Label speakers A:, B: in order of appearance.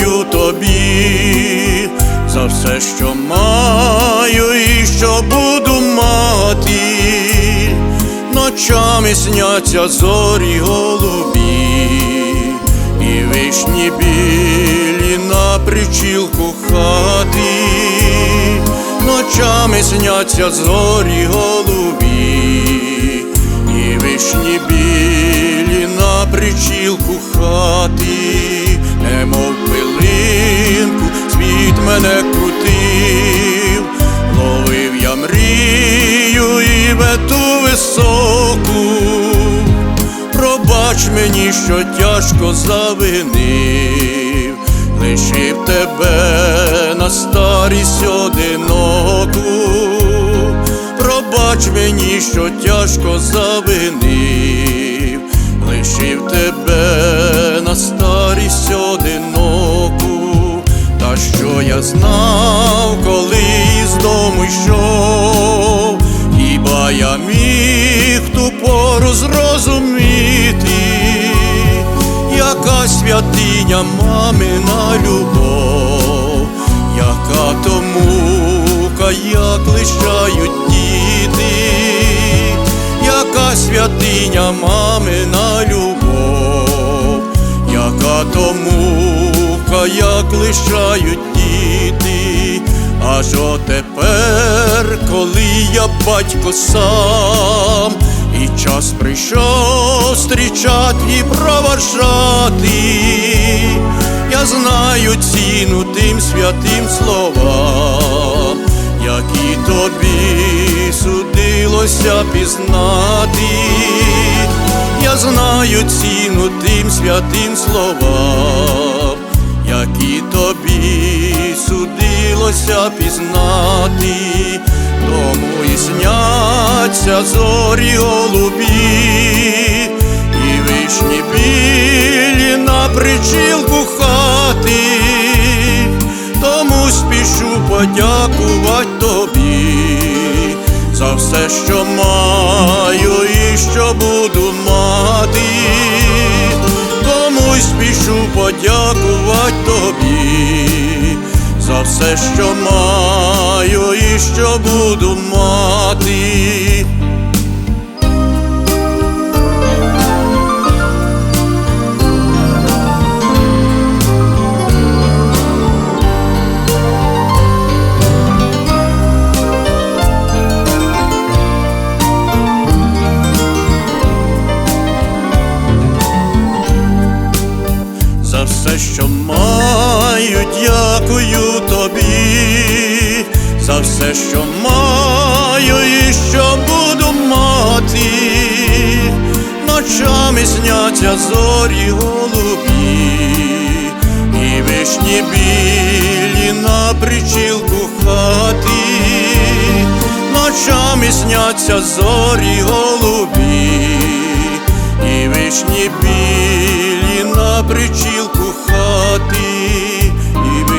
A: дякую тобі за все, що маю і що буду мати, ночами сняться зорі голубі, і вишні білі на причілку хати, ночами сняться зорі голубі, і вишні білі на причілку хати. Мене крутив, ловив я мрію і мету високу. Пробач мені, що тяжко завинив, лишив тебе на старість одиноку. Пробач мені, що тяжко завинив, лишив тебе що я знав, коли з дому йшов, хіба я міг ту пору зрозуміти, яка святиня мамина любов, яка то мука, як лишають діти, яка святиня мамина любов, яка то мука, лишають діти, аж отепер, коли я батько сам, і час прийшов зустрічати і проважати, я знаю ціну тим святим словам, які тобі судилося пізнати, я знаю ціну тим святим словам, які тобі судилося пізнати, тому і сняться зорі голубі, і вишні білі на причілку хати, тому спішу подякувати тобі за все, що маю і що буду мати, спішу подякувати тобі за все, що маю і що буду мати. Все, що маю і що буду мати, ночами сняться зорі голубі, і вишні білі на причілку хати, ночами сняться зорі голубі, і вишні білі на причілку хати, і